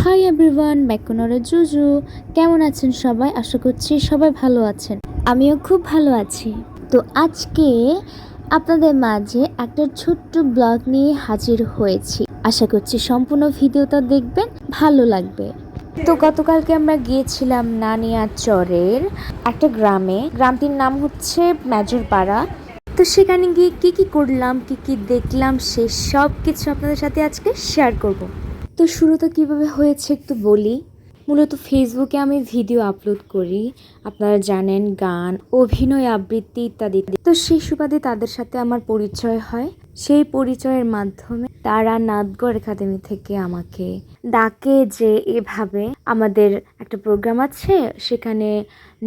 Hi everyone ব্যাকনরা জুজু কেমন আছেন সবাই? আশা করছি সবাই ভালো আছেন। আমিও খুব ভালো আছি। তো আজকে আপনাদের মাঝে একটা ছোট্ট ব্লগ নিয়ে হাজির হয়েছি। আশা করছি সম্পূর্ণ ভিডিওটা দেখবেন, ভালো লাগবে। তো গতকালকে আমরা গিয়েছিলাম নানিয়া চরের একটা গ্রামে। গ্রামটির নাম হচ্ছে মেজরপাড়া। তো সেখানে গিয়ে কি কি করলাম, কি কি দেখলাম, সে সব কিছু আপনাদের সাথে আজকে শেয়ার করব। তো শুরু তো কীভাবে হয়েছে একটু বলি। মূলত ফেসবুকে আমি ভিডিও আপলোড করি। আপনারা জানেন গান, অভিনয়, আবৃত্তি ইত্যাদি। তো সেই সুবাদে তাদের সাথে আমার পরিচয় হয়। সেই পরিচয়ের মাধ্যমে তারা নাদগড় একাডেমি থেকে আমাকে ডাকে যে এভাবে আমাদের একটা প্রোগ্রাম আছে সেখানে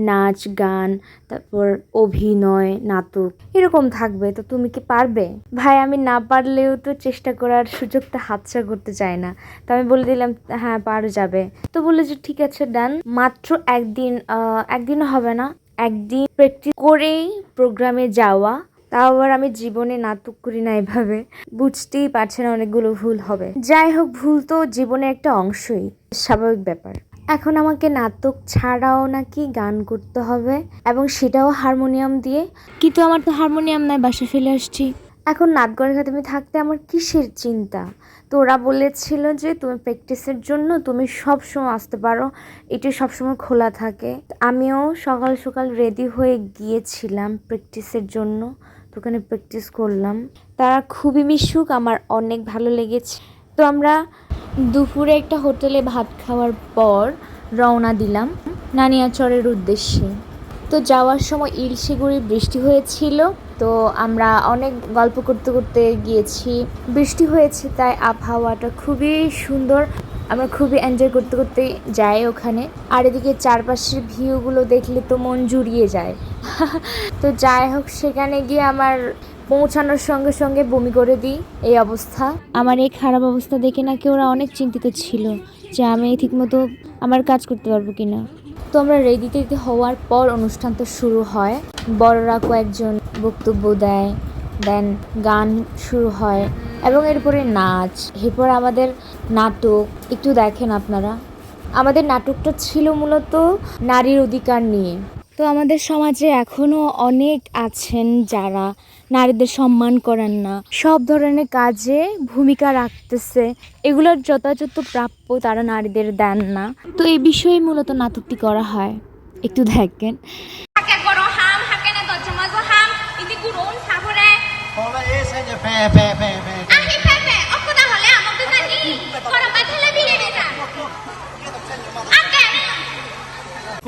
নাচ গান তারপর অভিনয় নাটক এরকম থাকবে। তো তুমি কি পারবে? ভাই আমি না পারলেও তো চেষ্টা করার সুযোগটা হাতছা করতে চাই না। তো আমি বলে দিলাম হ্যাঁ পারো যাবে। তো বলল যে ঠিক আছে ডান মাত্র একদিন আহ, একদিন হবে না একদিন প্র্যাকটিস করেই প্রোগ্রামে যাওয়া তাও আবার আমি জীবনে নাটক করি না এভাবে। বুঝতেই পারছে না অনেকগুলো ভুল হবে। যাই হোক ভুল তো জীবনের একটা অংশই স্বাভাবিক ব্যাপার। এখন আমাকে নাটক ছাড়াও নাকি গান করতে হবে এবং সেটাও হারমোনিয়াম দিয়ে। কিন্তু আমার তো হারমোনিয়াম নাই বাসা ফেলে আসছি। এখন নাটগড় একাডেমি থাকতে আমার কিসের চিন্তা? তো ওরা বলেছিল যে তুমি প্র্যাকটিসের জন্য তুমি সব সময় আসতে পারো এটি সবসময় খোলা থাকে। আমিও সকাল সকাল রেডি হয়ে গিয়েছিলাম প্র্যাকটিসের জন্য। ওখানে প্র্যাকটিস করলাম। তারা খুবই মিশুক, আমার অনেক ভালো লেগেছে। তো আমরা দুপুরে একটা হোটেলে ভাত খাওয়ার পর রওনা দিলাম নানিয়াচরের উদ্দেশ্যে। তো যাওয়ার সময় ইলশিগুড়ি বৃষ্টি হয়েছিল, তো আমরা অনেক গল্প করতে করতে গিয়েছি। বৃষ্টি হয়েছে, তাই আবহাওয়াটা খুবই সুন্দর। আমরা খুবই এনজয় করতে করতে যাই ওখানে। আর এদিকে চারপাশের ভিউগুলো দেখলে তো মন জুড়িয়ে যায়। তো যাই হোক সেখানে গিয়ে আমার পৌঁছানোর সঙ্গে সঙ্গে বমি করে দিই। এই অবস্থা। আমার এই খারাপ অবস্থা দেখে নাকি ওরা অনেক চিন্তিত ছিল যে আমি ঠিকমতো আমার কাজ করতে পারব কিনা। তো আমরা রেডি টেডি হওয়ার পর অনুষ্ঠান তো শুরু হয়। বড়রা কয়েকজন বক্তব্য দেয় দেন গান শুরু হয়। এবং এরপরে নাচ এরপর আমাদের নাটক। একটু দেখেন আপনারা। আমাদের নাটকটা ছিল মূলত নারীর অধিকার নিয়ে। তো আমাদের সমাজে এখনও অনেক আছেন যারা নারীদের সম্মান করেন না। সব ধরনের কাজে ভূমিকা রাখতেছে। এগুলোর যথাযথ প্রাপ্য তারা নারীদের দেন না। তো এই বিষয়ে মূলত নাটকটি করা হয়। একটু দেখেন। হাম হাম।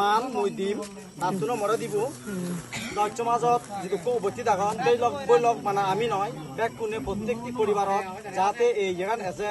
মান, মই দিম তাতো মরে দিব। ৰাজ্য মাজত যিটো উভতি দাগন, সেই লগ মানে আমি নহয় বেগ কোনে প্রত্যেকটি পৰিবাৰত যাতে এই জায়গা আছে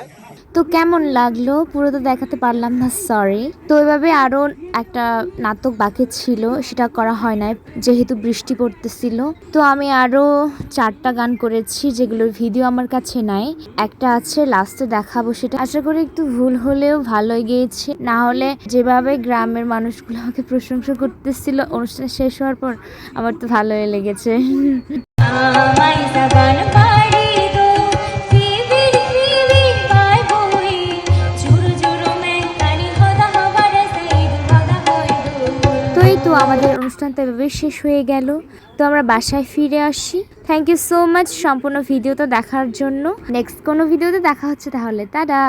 তো কেমন লাগল? পুরো তো দেখাতে পারলাম না সরি তো এভাবে আরও একটা নাটক বাকি ছিল, সেটা করা হয় নাই, যেহেতু বৃষ্টি পড়তেছিল। তো আমি আরও চারটা গান করেছি, যেগুলোর ভিডিও আমার কাছে নাই। একটা আছে লাস্টে দেখাবো সেটা। আশা করি একটু ভুল হলেও ভালোই গিয়েছে না হলে যেভাবে গ্রামের মানুষগুলো আমাকে প্রশংসা করতেছিল, অনুষ্ঠান শেষ হওয়ার পর আমার তো ভালোই লেগেছে। আমাদের অনুষ্ঠানটা এভাবে শেষ হয়ে গেল। তো আমরা বাসায় ফিরে আসি। থ্যাংক ইউ সো মাচ সম্পূর্ণ ভিডিওটা দেখার জন্য। নেক্সট কোনো ভিডিওতে দেখা হচ্ছে তাহলে। টাটা